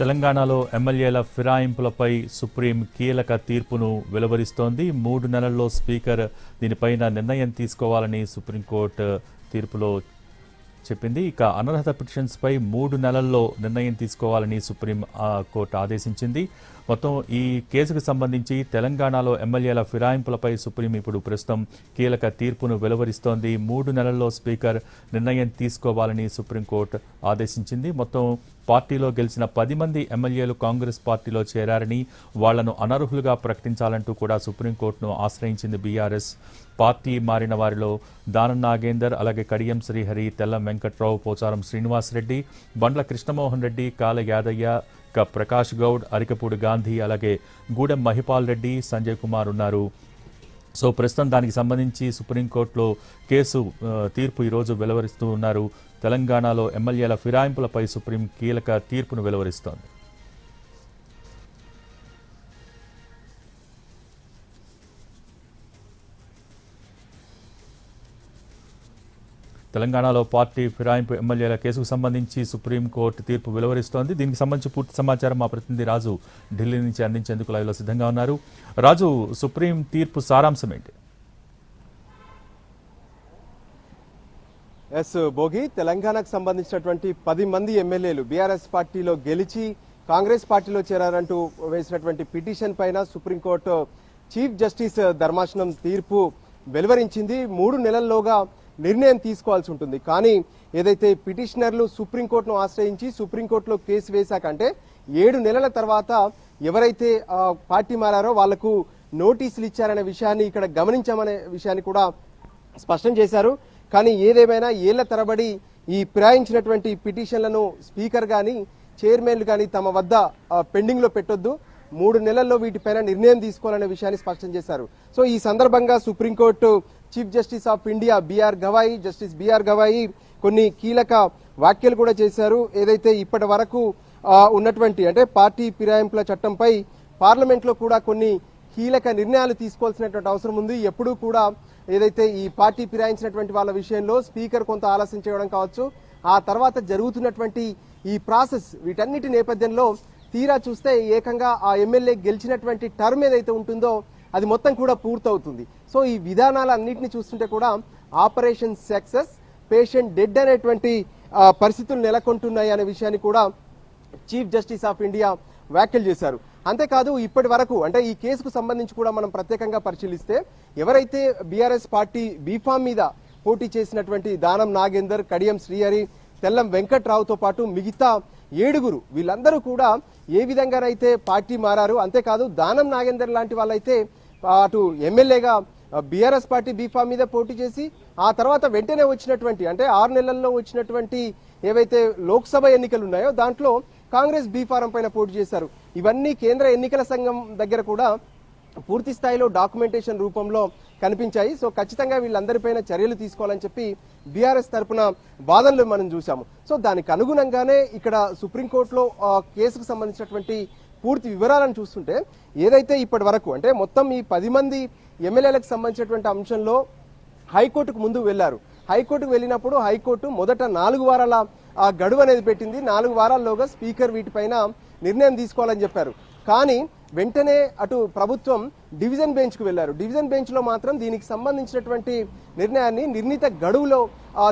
తెలంగాణలో ఎమ్మెల్యేల ఫిరాయింపులపై సుప్రీం కీలక తీర్పును వెలువరిస్తోంది. మూడు నెలల్లో స్పీకర్ దీనిపైన నిర్ణయం తీసుకోవాలని సుప్రీంకోర్టు తీర్పులో చెప్పింది. ఇక అనర్హత పిటిషన్స్పై మూడు నెలల్లో నిర్ణయం తీసుకోవాలని సుప్రీం కోర్టు ఆదేశించింది. మొత్తం ఈ కేసుకు సంబంధించి తెలంగాణలో ఎమ్మెల్యేల ఫిరాయింపులపై సుప్రీం ఇప్పుడు ప్రస్తుతం కీలక తీర్పును వెలువరిస్తోంది. మూడు నెలల్లో స్పీకర్ నిర్ణయం తీసుకోవాలని సుప్రీంకోర్టు ఆదేశించింది. మొత్తం పార్టీలో గెలిచిన పది మంది ఎమ్మెల్యేలు కాంగ్రెస్ పార్టీలో చేరారని వాళ్ళను అనర్హులుగా ప్రకటించాలంటూ కూడా సుప్రీంకోర్టును ఆశ్రయించింది బీఆర్ఎస్. పార్టీ మారిన వారిలో దానం నాగేందర్ అలాగే కడియం శ్రీహరి తెల్లం వెంకట్రావు పోచారం శ్రీనివాసరెడ్డి బండ్ల కృష్ణమోహన్ రెడ్డి కాల యాదయ్య క ప్రకాష్ గౌడ్ అరికపూడి గాంధీ అలాగే గూడెం మహిపాల్ రెడ్డి సంజయ్ కుమార్ ఉన్నారు. సో ప్రస్తుతం దానికి సంబంధించి సుప్రీంకోర్టులో కేసు తీర్పు ఈరోజు వెలువరిస్తూ ఉన్నారు. తెలంగాణలో ఎమ్మెల్యేల ఫిరాయింపులపై సుప్రీం కీలక తీర్పును వెలువరిస్తోంది. తెలంగాణలో పార్టీ ఫిరాయింపు ఎమ్మెల్యేల కేసుకు సంబంధించి సుప్రీంకోర్టు తీర్పు వెలువరిస్తోంది. దీనికి సంబంధించి పూర్తి సమాచారం మా ప్రతినిధి రాజు ఢిల్లీ నుంచి అందించేందుకు లైవ్లో సిద్ధంగా ఉన్నారు. రాజు సుప్రీం తీర్పు సారాంశం ఏంటి? ఎస్ భోగి. తెలంగాణకు సంబంధించినటువంటి పది మంది ఎమ్మెల్యేలు బీఆర్ఎస్ పార్టీలో గెలిచి కాంగ్రెస్ పార్టీలో చేరారంటూ వేసినటువంటి పిటిషన్ పైన సుప్రీంకోర్టు చీఫ్ జస్టిస్ ధర్మాసనం తీర్పు వెలువరించింది. మూడు నెలల్లోగా నిర్ణయం తీసుకోవాల్సి ఉంటుంది. కానీ ఏదైతే పిటిషనర్లు సుప్రీంకోర్టును ఆశ్రయించి సుప్రీంకోర్టులో కేసు వేశాకంటే ఏడు నెలల తర్వాత ఎవరైతే పార్టీ మారారో వాళ్ళకు నోటీసులు ఇచ్చారనే విషయాన్ని ఇక్కడ గమనించామనే విషయాన్ని కూడా స్పష్టం చేశారు. కానీ ఏదేమైనా ఏళ్ళ తరబడి ఈ ఫిరాయించినటువంటి పిటిషన్లను స్పీకర్ కానీ చైర్మన్లు కానీ తమ వద్ద పెండింగ్లో పెట్టొద్దు. మూడు నెలల్లో వీటిపైన నిర్ణయం తీసుకోవాలనే విషయాన్ని స్పష్టం చేశారు. సో ఈ సందర్భంగా supreme court chief justice of India B R Gavai justice B R Gavai కొన్ని కీలక వ్యాఖ్యలు కూడా చేశారు. ఏదైతే ఇప్పటి వరకు ఉన్నటువంటి అంటే పార్టీ ఫిరాయింపుల చట్టంపై పార్లమెంట్లో కూడా కొన్ని కీలక నిర్ణయాలు తీసుకోవాల్సినటువంటి అవసరం ఉంది. ఎప్పుడూ కూడా ఏదైతే ఈ పార్టీ ఫిరాయించినటువంటి వాళ్ళ విషయంలో స్పీకర్ కొంత ఆలస్యం చేయడం కావచ్చు. ఆ తర్వాత జరుగుతున్నటువంటి ఈ ప్రాసెస్ వీటన్నిటి నేపథ్యంలో తీరా చూస్తే ఏకంగా ఆ ఎమ్మెల్యే గెలిచినటువంటి టర్మ్ ఏదైతే ఉంటుందో అది మొత్తం కూడా పూర్తవుతుంది. సో ఈ విధానాలన్నింటినీ చూస్తుంటే కూడా ఆపరేషన్ సక్సెస్ పేషెంట్ డెడ్ అనేటువంటి పరిస్థితులు నెలకొంటున్నాయి అనే విషయాన్ని కూడా చీఫ్ జస్టిస్ ఆఫ్ ఇండియా వ్యాఖ్యలు చేశారు. అంతేకాదు ఇప్పటి వరకు అంటే ఈ కేసుకు సంబంధించి కూడా మనం ప్రత్యేకంగా పరిశీలిస్తే ఎవరైతే బీఆర్ఎస్ పార్టీ బీఫామ్ మీద పోటీ చేసినటువంటి దానం నాగేందర్ కడియం శ్రీహరి తెల్లం వెంకట్రావుతో పాటు మిగతా ఏడుగురు వీళ్ళందరూ కూడా ఏ విధంగానైతే పార్టీ మారారు అంతేకాదు దానం నాగేందర్ లాంటి వాళ్ళైతే అటు ఎమ్మెల్యేగా బీఆర్ఎస్ పార్టీ బీఫామ్ మీద పోటీ చేసి ఆ తర్వాత వెంటనే వచ్చినటువంటి అంటే ఆరు నెలల్లో వచ్చినటువంటి ఏవైతే లోక్సభ ఎన్నికలు ఉన్నాయో దాంట్లో కాంగ్రెస్ బీఫారం పైన పోటీ చేశారు. ఇవన్నీ కేంద్ర ఎన్నికల సంఘం దగ్గర కూడా పూర్తి స్థాయిలో డాక్యుమెంటేషన్ రూపంలో కనిపించాయి. సో ఖచ్చితంగా వీళ్ళందరిపైన చర్యలు తీసుకోవాలని చెప్పి బీఆర్ఎస్ తరపున వాదనలు మనం చూసాము సో దానికి అనుగుణంగానే ఇక్కడ సుప్రీంకోర్టులో కేసుకు సంబంధించినటువంటి పూర్తి వివరాలను చూస్తుంటే ఏదైతే ఇప్పటి వరకు అంటే మొత్తం ఈ పది మంది ఎమ్మెల్యేలకు సంబంధించినటువంటి అంశంలో హైకోర్టుకు ముందు వెళ్ళారు హైకోర్టుకు వెళ్ళినప్పుడు హైకోర్టు మొదట నాలుగు వారాల ఆ గడువు అనేది పెట్టింది. నాలుగు వారాల్లోగా స్పీకర్ వీటిపైన నిర్ణయం తీసుకోవాలని చెప్పారు. కానీ వెంటనే అటు ప్రభుత్వం డివిజన్ బెంచ్కు వెళ్ళారు డివిజన్ బెంచ్లో మాత్రం దీనికి సంబంధించినటువంటి నిర్ణయాన్ని నిర్ణీత గడువులో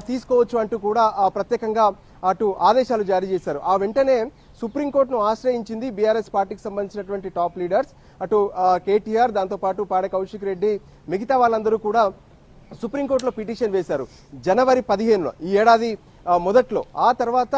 తీసుకోవచ్చు అంటూ కూడా ప్రత్యేకంగా అటు ఆదేశాలు జారీ చేశారు. ఆ వెంటనే సుప్రీంకోర్టును ఆశ్రయించింది బీఆర్ఎస్ పార్టీకి సంబంధించినటువంటి టాప్ లీడర్స్. అటు కేటీఆర్ దాంతోపాటు పాడ కౌశిక్ రెడ్డి మిగతా వాళ్ళందరూ కూడా సుప్రీంకోర్టులో పిటిషన్ వేశారు. జనవరి పదిహేనులో ఈ ఏడాది మొదట్లో. ఆ తర్వాత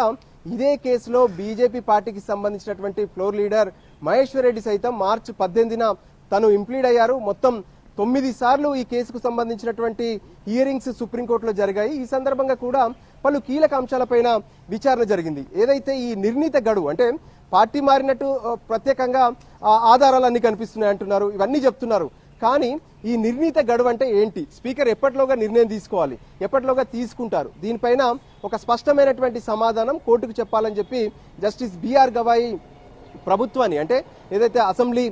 ఇదే కేసులో బీజేపీ పార్టీకి సంబంధించినటువంటి ఫ్లోర్ లీడర్ మహేశ్వర్ రెడ్డి సైతం మార్చి పద్దెనిమిదిన తను ఇంప్లీడ్ అయ్యారు. మొత్తం తొమ్మిది సార్లు ఈ కేసుకు సంబంధించినటువంటి హియరింగ్స్ సుప్రీంకోర్టులో జరిగాయి. ఈ సందర్భంగా కూడా పలు కీలక అంశాలపైన విచారణ జరిగింది. ఏదైతే ఈ నిర్ణీత గడువు అంటే పార్టీ మారినట్టు ప్రత్యేకంగా ఆధారాలన్నీ ఆధారాలు అన్ని కనిపిస్తున్నాయి అంటున్నారు ఇవన్నీ చెప్తున్నారు. కానీ ఈ నిర్ణీత గడువు అంటే ఏంటి? స్పీకర్ ఎప్పటిలోగా నిర్ణయం తీసుకోవాలి? ఎప్పటిలోగా తీసుకుంటారు? దీనిపైన ఒక స్పష్టమైనటువంటి సమాధానం కోర్టుకు చెప్పాలని చెప్పి జస్టిస్ బిఆర్ గవాయి ప్రభుత్వాన్ని అంటే ఏదైతే అసెంబ్లీ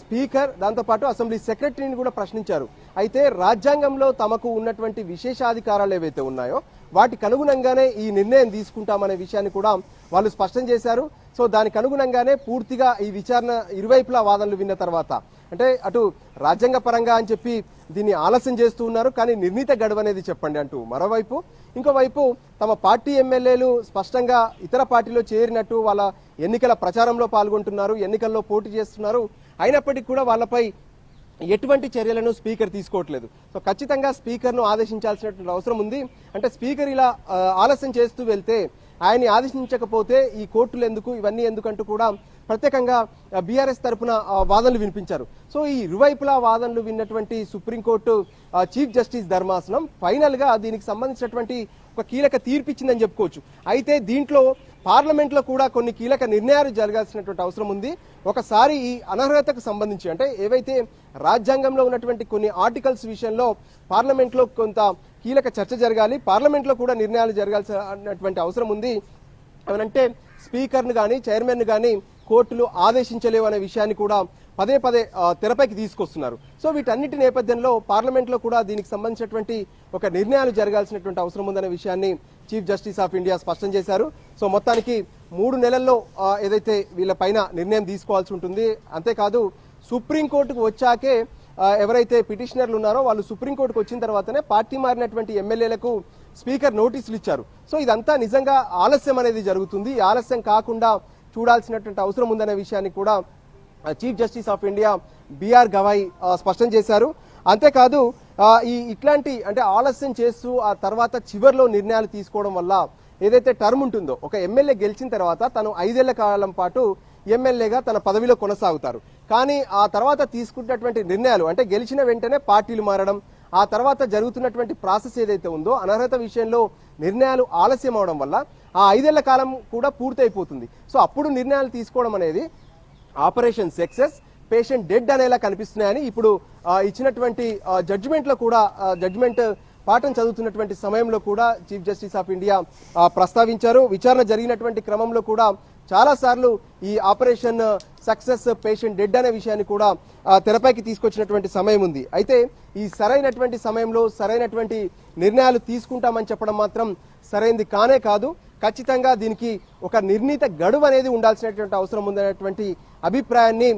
స్పీకర్ దాంతోపాటు అసెంబ్లీ సెక్రటరీని కూడా ప్రశ్నించారు. అయితే రాజ్యాంగంలో తమకు ఉన్నటువంటి విశేషాధికారాలు ఏవైతే ఉన్నాయో వాటికి అనుగుణంగానే ఈ నిర్ణయం తీసుకుంటామనే విషయాన్ని కూడా వాళ్ళు స్పష్టం చేశారు. సో దానికి అనుగుణంగానే పూర్తిగా ఈ విచారణ ఇరువైపులా వాదనలు విన్న తర్వాత అంటే అటు రాజ్యాంగ పరంగా అని చెప్పి దీన్ని ఆలస్యం చేస్తూ ఉన్నారు కానీ నిర్ణీత గడువు అనేది చెప్పండి అంటూ. మరోవైపు ఇంకోవైపు తమ పార్టీ ఎమ్మెల్యేలు స్పష్టంగా ఇతర పార్టీలో చేరినట్టు వాళ్ళ ఎన్నికల ప్రచారంలో పాల్గొంటున్నారు ఎన్నికల్లో పోటీ చేస్తున్నారు. అయినప్పటికీ కూడా వాళ్ళపై ఎటువంటి చర్యలను స్పీకర్ తీసుకోవట్లేదు. సో ఖచ్చితంగా స్పీకర్ను ఆదేశించాల్సినటువంటి అవసరం ఉంది. అంటే స్పీకర్ ఇలా ఆలస్యం చేస్తూ వెళ్తే ఆయన్ని ఆదేశించకపోతే ఈ కోర్టులు ఎందుకు? ఇవన్నీ ఎందుకంటూ కూడా ప్రత్యేకంగా బీఆర్ఎస్ తరపున వాదనలు వినిపించారు. సో ఈ ఇరువైపులా వాదనలు విన్నటువంటి సుప్రీంకోర్టు చీఫ్ జస్టిస్ ధర్మాసనం ఫైనల్గా దీనికి సంబంధించినటువంటి ఒక కీలక తీర్పు ఇచ్చిందని చెప్పుకోవచ్చు. అయితే దీంట్లో పార్లమెంట్లో కూడా కొన్ని కీలక నిర్ణయాలు జరగాల్సినటువంటి అవసరం ఉంది. ఒకసారి ఈ అనర్హతకు సంబంధించి అంటే ఏవైతే రాజ్యాంగంలో ఉన్నటువంటి కొన్ని ఆర్టికల్స్ విషయంలో పార్లమెంట్లో కొంత కీలక చర్చ జరగాలి పార్లమెంట్లో కూడా నిర్ణయాలు జరగాల్సినటువంటి అవసరం ఉంది. ఏమనంటే స్పీకర్ను కానీ చైర్మన్ను కానీ కోర్టులు ఆదేశించలేవు అనే విషయాన్ని కూడా పదే పదే తెరపైకి తీసుకొస్తున్నారు. సో వీటన్నిటి నేపథ్యంలో పార్లమెంట్లో కూడా దీనికి సంబంధించినటువంటి ఒక నిర్ణయాలు జరగాల్సినటువంటి అవసరం ఉందనే విషయాన్ని చీఫ్ జస్టిస్ ఆఫ్ ఇండియా స్పష్టం చేశారు. సో మొత్తానికి మూడు నెలల్లో ఏదైతే వీళ్ళ పైన నిర్ణయం తీసుకోవాల్సి ఉంటుంది అంతేకాదు సుప్రీంకోర్టుకు వచ్చాకే ఎవరైతే పిటిషనర్లు ఉన్నారో వాళ్ళు సుప్రీంకోర్టుకు వచ్చిన తర్వాతనే పార్టీ మారినటువంటి ఎమ్మెల్యేలకు స్పీకర్ నోటీసులు ఇచ్చారు. సో ఇదంతా నిజంగా ఆలస్యం అనేది జరుగుతుంది. ఆలస్యం కాకుండా చూడాల్సినటువంటి అవసరం ఉందనే విషయాన్ని కూడా chief justice of India B R Gavai స్పష్టం చేశారు. అంతేకాదు ఈ ఇట్లాంటి అంటే ఆలస్యం చేస్తూ ఆ తర్వాత చివర్లో నిర్ణయాలు తీసుకోవడం వల్ల ఏదైతే టర్మ్ ఉంటుందో ఒక ఎమ్మెల్యే గెలిచిన తర్వాత తను ఐదేళ్ళ కాలం పాటు ఎమ్మెల్యేగా తన పదవిలో కొనసాగుతారు. కానీ ఆ తర్వాత తీసుకున్నటువంటి నిర్ణయాలు అంటే గెలిచిన వెంటనే పార్టీలు మారడం ఆ తర్వాత జరుగుతున్నటువంటి ప్రాసెస్ ఏదైతే ఉందో అనర్హత విషయంలో నిర్ణయాలు ఆలస్యం అవడం వల్ల ఆ ఐదేళ్ళ కాలం కూడా పూర్తయిపోతుంది. సో అప్పుడు నిర్ణయాలు తీసుకోవడం అనేది ఆపరేషన్ సక్సెస్ పేషెంట్ డెడ్ అనేలా కనిపిస్తున్నాయని ఇప్పుడు ఇచ్చినటువంటి జడ్జిమెంట్లో కూడా జడ్జిమెంట్ పాఠం చదువుతున్నటువంటి సమయంలో కూడా చీఫ్ జస్టిస్ ఆఫ్ ఇండియా ప్రస్తావించారు. విచారణ జరిగినటువంటి క్రమంలో కూడా చాలా సార్లు ఈ ఆపరేషన్ సక్సెస్ పేషెంట్ డెడ్ అనే విషయాన్ని కూడా తెరపైకి తీసుకొచ్చినటువంటి సమయం ఉంది. అయితే ఈ సరైనటువంటి సమయంలో సరైనటువంటి నిర్ణయాలు తీసుకుంటామని చెప్పడం మాత్రం సరైనది కానే కాదు. ఖచ్చితంగా దీనికి ఒక నిర్ణీత గడువు అనేది ఉండాల్సినటువంటి అవసరం ఉందనేటువంటి అభిప్రాయాన్ని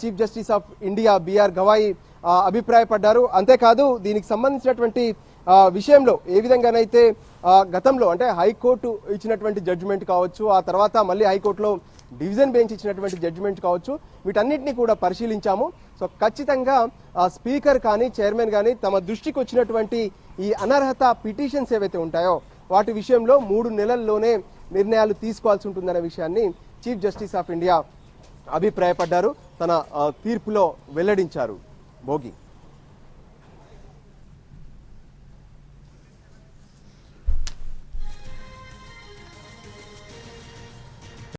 chief justice of India B R Gavai అభిప్రాయపడ్డారు. అంతేకాదు దీనికి సంబంధించినటువంటి విషయంలో ఏ విధంగానైతే గతంలో అంటే హైకోర్టు ఇచ్చినటువంటి జడ్జిమెంట్ కావచ్చు ఆ తర్వాత మళ్ళీ హైకోర్టులో డివిజన్ బెంచ్ ఇచ్చినటువంటి జడ్జిమెంట్ కావచ్చు వీటన్నిటిని కూడా పరిశీలించాము. సో ఖచ్చితంగా స్పీకర్ కానీ చైర్మన్ కానీ తమ దృష్టికి వచ్చినటువంటి ఈ అనర్హత పిటిషన్స్ ఏవైతే ఉంటాయో వాటి విషయంలో మూడు నెలల్లోనే నిర్ణయాలు తీసుకోవాల్సి ఉంటుందనే విషయాన్ని చీఫ్ జస్టిస్ ఆఫ్ ఇండియా అభిప్రాయపడ్డారు. తన తీర్పులో వెల్లడించారు. భోగి.